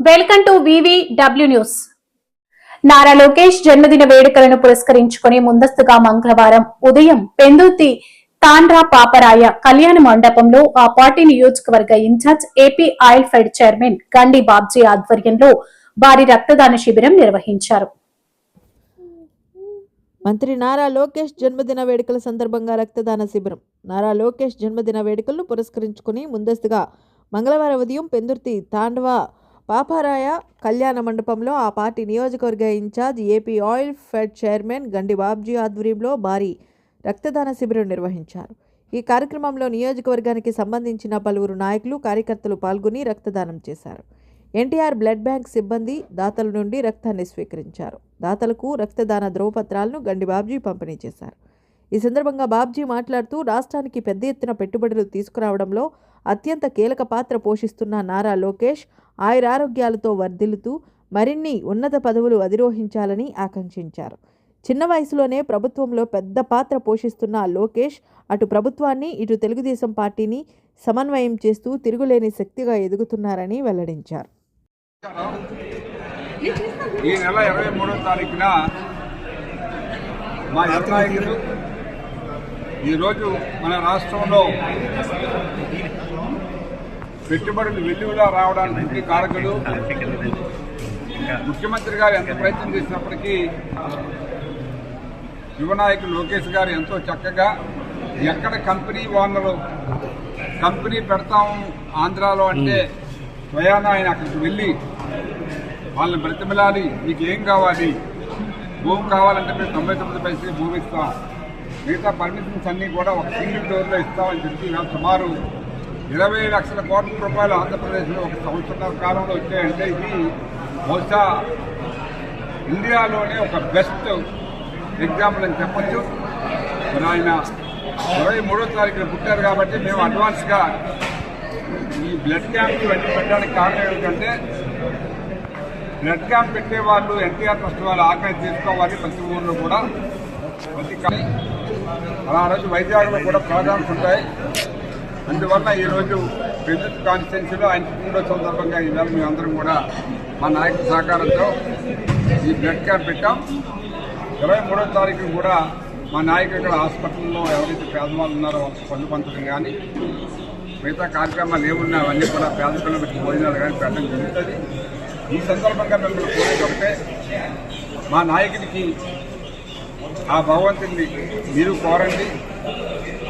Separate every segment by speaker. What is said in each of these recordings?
Speaker 1: Welcome to V V W news. Nara Lokesh జన్మదిన వేడుకలను పురస్కరించుకుని ముందస్తుగా మంగళవారం ఉదయం పెందుతి తాండ్రా పాపరాయ కళ్యాణ మండపంలో ఆ పార్టీ నియోజకవర్గ incharge AP oil fed chairman Gandi Babji ఆధ్వర్యంలో భారీ రక్తదాన శిబిరం నిర్వహించారు.
Speaker 2: మంత్రి నారా లోకేష్ జన్మదిన వేడుకల సందర్భంగా రక్తదాన శిబిరం. నారా లోకేష్ జన్మదిన వేడుకలను పురస్కరించుకుని ముందస్తుగా మంగళవారం ఉదయం పెందుర్తి తాండ్వా పాపారాయ కళ్యాణ మండపంలో ఆ పార్టీ నియోజకవర్గ incharge AP oil fed chairman Gandi Babji ఆధ్వర్యంలో భారీ రక్తదాన శిబిరం నిర్వహించారు. ఈ కార్యక్రమంలో నియోజకవర్గానికి సంబంధించిన పలువురు నాయకులు కార్యకర్తలు పాల్గొని రక్తదానం చేశారు. ఎన్టీఆర్ బ్లడ్ బ్యాంక్ సిబ్బంది దాతల నుండి రక్తాన్ని స్వీకరించారు. దాతలకు రక్తదాన ధ్రువపత్రాలను గండి బాబ్జీ పంపిణీ చేశారు. ఈ సందర్భంగా బాబ్జీ మాట్లాడుతూ రాష్ట్రానికి పెద్ద ఎత్తున పెట్టుబడులు తీసుకురావడంలో అత్యంత కీలక పాత్ర పోషిస్తున్న నారా లోకేష్ ఆయురారోగ్యాలతో వర్ధిల్లుతూ మరిన్ని ఉన్నత పదవులు అధిరోహించాలని ఆకాంక్షించారు. చిన్న వయసులోనే ప్రభుత్వంలో పెద్ద పాత్ర పోషిస్తున్న లోకేష్ అటు ప్రభుత్వాన్ని ఇటు తెలుగుదేశం పార్టీని సమన్వయం చేస్తూ తిరుగులేని శక్తిగా ఎదుగుతున్నారని వెల్లడించారు.
Speaker 3: ఈ నెల ఇరవై మూడో తారీఖున మా నాయకులు ఈరోజు మన రాష్ట్రంలో పెట్టుబడులు వెల్లువలా రావడానికి కారకులు ముఖ్యమంత్రి గారు ఎంత ప్రయత్నం చేసినప్పటికీ యువ నాయకులు లోకేష్ గారు ఎంతో చక్కగా ఎక్కడ కంపెనీ ఓనరు కంపెనీ పెడతాం ఆంధ్రాలో అంటే స్వయాన ఆయన అక్కడికి వెళ్ళి వాళ్ళని బ్రతిమలాడి మీకు ఏం కావాలి? భూమి కావాలంటే మేము తొంభై తొమ్మిది పైసలు భూమి ఇస్తాం. మిగతా పర్మిషన్స్ అన్నీ కూడా ఒక సింగిల్ డోర్లో ఇస్తామని చెప్పి సుమారు ఇరవై లక్షల కోట్ల రూపాయలు ఆంధ్రప్రదేశ్లో ఒక సంవత్సరాల కాలంలో వచ్చాయంటే ఇది బహుశా ఇండియాలోనే ఒక బెస్ట్ ఎగ్జాంపుల్ అని చెప్పచ్చు. మరి ఆయన ఇరవై మూడో తారీఖున పుట్టారు కాబట్టి మేము అడ్వాన్స్గా ఈ బ్లడ్ క్యాంప్ ఇవన్నీ పెట్టడానికి కారణం ఏమిటంటే బ్లడ్ క్యాంప్ పెట్టే వాళ్ళు ఎన్టీఆర్ ట్రస్ట్ వాళ్ళు ఆర్గనైజ్ చేసుకోవాలి ప్రతి ఊళ్ళో కూడా. ప్రతి కానీ అలా ఆ రోజు వైద్యాలలో కూడా ప్రోగ్రామ్స్ ఉంటాయి. అందువల్ల ఈరోజు విద్యుత్ కాన్స్టిట్యున్సీలో ఆయన పుట్టినరోజు సందర్భంగా మేము మేమందరం కూడా మా నాయకుల సహకారంతో ఈ బ్లడ్ క్యాంప్ పెట్టాం. ఇరవై మూడో తారీఖు కూడా మా నాయకులు ఇక్కడ హాస్పిటల్లో ఎవరైతే పేదవాళ్ళు ఉన్నారో వాళ్ళకి పళ్ళు పంచడం కానీ మిగతా కార్యక్రమాలు ఏమున్నా అవన్నీ కూడా పేద పిల్లలకి భోజనాలు కానీ పెట్టడం జరుగుతుంది. ఈ సందర్భంగా మిమ్మల్ని కోరేది ఒకటే మా నాయకుడికి ఆ భగవంతుడిని మీరు కోరండి.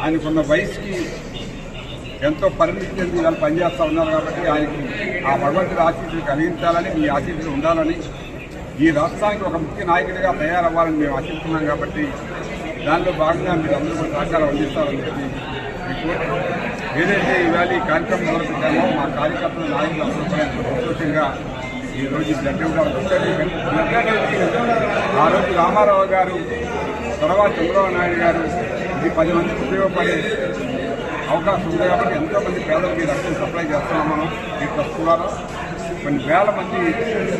Speaker 3: ఆయనకున్న వయసుకి ఎంతో పరిమితి చెంది వాళ్ళు పనిచేస్తూ ఉన్నారు కాబట్టి ఆయనకి ఆ భగవంతుడి ఆశీస్సులు కలిగించాలని మీ ఆశీస్సులు ఉండాలని ఈ రాష్ట్రానికి ఒక ముఖ్య నాయకుడిగా తయారవ్వాలని మేము ఆశిస్తున్నాం కాబట్టి దానిలో భాగంగా మీరు అందరూ కూడా సహకారం అందిస్తారని చెప్పి ఏదైతే ఇవాళ ఈ కార్యక్రమం మొదలుపెట్టామో మా కార్యకర్తల నాయకులు అందరూ సంతోషంగా ఈ రోజు ఆ రోజు రామారావు గారు తర్వాత చంద్రబాబు నాయుడు గారు ఇది పది మందికి ఉపయోగపడే అవకాశం ఉంది కాబట్టి ఎంతో మంది పేదలకి ఈ రక్తం సప్లై చేస్తున్నాం మనం ఈ ట్రస్ట్ ద్వారా. కొన్ని వేల మంది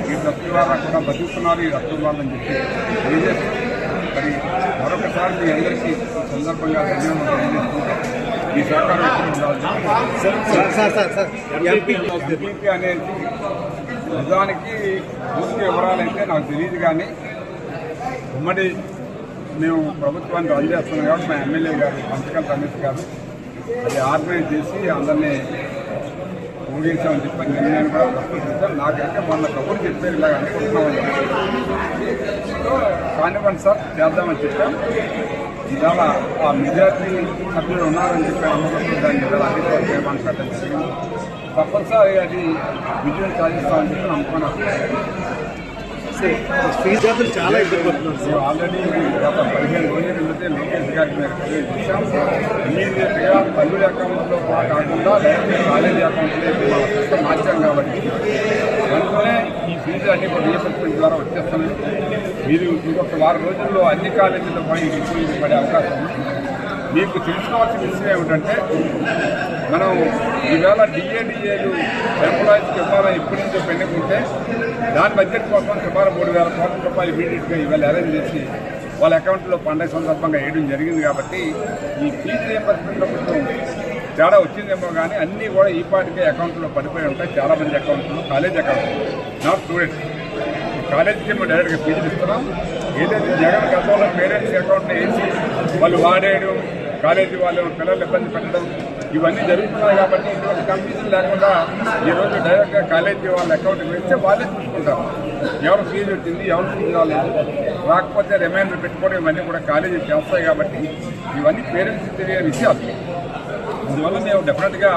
Speaker 3: ఈ ట్రస్ట్ ద్వారా కూడా బతుకుతున్నారు ఈ రక్తం వాళ్ళని చెప్పి తెలియజేస్తూ మరి మరొకసారి మీ అందరికీ సందర్భంగా ధన్యవాదాలు తెలియజేసుకుంటూ ఈ సహకారం ఎంపీపీ అనేది నిజానికి పూర్తి వివరాలైతే నాకు తెలియదు కానీ ఉమ్మడి మేము ప్రభుత్వాన్ని రన్ చేస్తున్నాం కాబట్టి మా ఎమ్మెల్యే గారు పంచకల్ రమేష్ గారు అది ఆర్గనైజ్ చేసి అందరినీ ఊగించామని చెప్పి నిర్ణయాన్ని కూడా ప్రస్తుతం నాకైతే మొన్న కబుర్లు చెప్పారు ఇలాగ అనుకుంటున్నామని చెప్పి కానివ్వండి సార్ చేద్దామని చెప్పాం. ఇవాళ ఆ మెజార్టీ సభ్యులు ఉన్నారని చెప్పి అనుకుంటున్నాం దాన్ని ఇవాళ అధికారులు చేయమని పెట్టడం జరిగింది తప్పనిసరి అది విజయం సాధిస్తామని చెప్పి అనుకున్నాను
Speaker 4: ఫీజు జాతలు చాలా ఇబ్బంది పడుతున్నారు
Speaker 3: మేము ఆల్రెడీ గత పదిహేను రోజుల నుండి లోకేష్ గారికి మేము రిక్వెస్ట్ చేశాం ఇమీడియట్గా పల్లెల అకౌంట్లో కాకుండా లేకపోతే కాలేజీ అకౌంట్లో మన మార్చాం కాబట్టి అందుకనే ఈ ఫీజు అన్ని కూడా రీసెట్మెంట్ ద్వారా వచ్చేస్తున్నాయి. మీరు ఇంకొక వారం రోజుల్లో అన్ని కాలేజీల్లో పోయి డిపోజిట్ పడే అవకాశం ఉంది. మీకు తెలుసుకోవాల్సిన విషయం ఏమిటంటే మనం ఈవేళ డిఏడిఏలు ఎంప్లాయీస్కి ఇవ్వాలని ఇప్పటి నుంచో పెండుకుంటే దాని బడ్జెట్ కోసం సుమారు మూడు వేల కోట్ల రూపాయలు ఇమీడియట్గా ఈవేళ అరేంజ్ చేసి వాళ్ళ అకౌంట్లో పండగ సందర్భంగా వేయడం జరిగింది కాబట్టి ఈ ఫీజు రియంబర్స్మెంట్లో కొంచెం తేడా వచ్చిందేమో కానీ అన్నీ కూడా ఈ పాటికే అకౌంట్లో పడిపోయి ఉంటాయి. చాలా మంది అకౌంట్లో కాలేజ్ అకౌంట్ నాట్ స్టూడెంట్స్ కాలేజీకి మేము డైరెక్ట్గా ఫీజులు ఇస్తున్నాం. ఏదైతే జగన్ గతంలో పేరెంట్స్ అకౌంట్ వేసి వాళ్ళు వాడేయడం కాలేజీ వాళ్ళు పిల్లలు ఇబ్బంది పెట్టడం ఇవన్నీ జరుగుతున్నాయి కాబట్టి ఇటువంటి కన్ఫ్యూజన్ లేకుండా ఈరోజు డైరెక్ట్గా కాలేజీ వాళ్ళ అకౌంట్కి వేస్తే వాళ్ళే చూసుకుంటారు. ఎవరు ఫీజు వచ్చింది ఎవరు ఫీజు రాలేదు. రాకపోతే రిమైండర్ పెట్టుకోవడం ఇవన్నీ కూడా కాలేజీ చేస్తాయి కాబట్టి ఇవన్నీ పేరెంట్స్ తెలియని విషయాలు. అందువల్ల మేము డెఫినెట్గా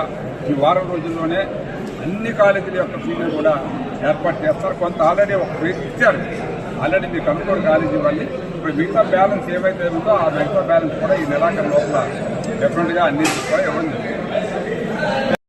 Speaker 3: ఈ వారం రోజుల్లోనే అన్ని కాలేజీల యొక్క ఫీజులు కూడా ఏర్పాటు చేస్తారు. కొంత ఆల్రెడీ ఒక ఫీజు ఇచ్చారు. ఆల్రెడీ మీకు అనుకోని కాలేజీ వాళ్ళు ఇప్పుడు మిగతా బ్యాలెన్స్ ఏవైతే ఉందో ఆ మిగతా బ్యాలెన్స్ కూడా ఈ నెలాఖరు లోపల డెఫినెట్గా అన్నింటికి కూడా ఇవ్వడం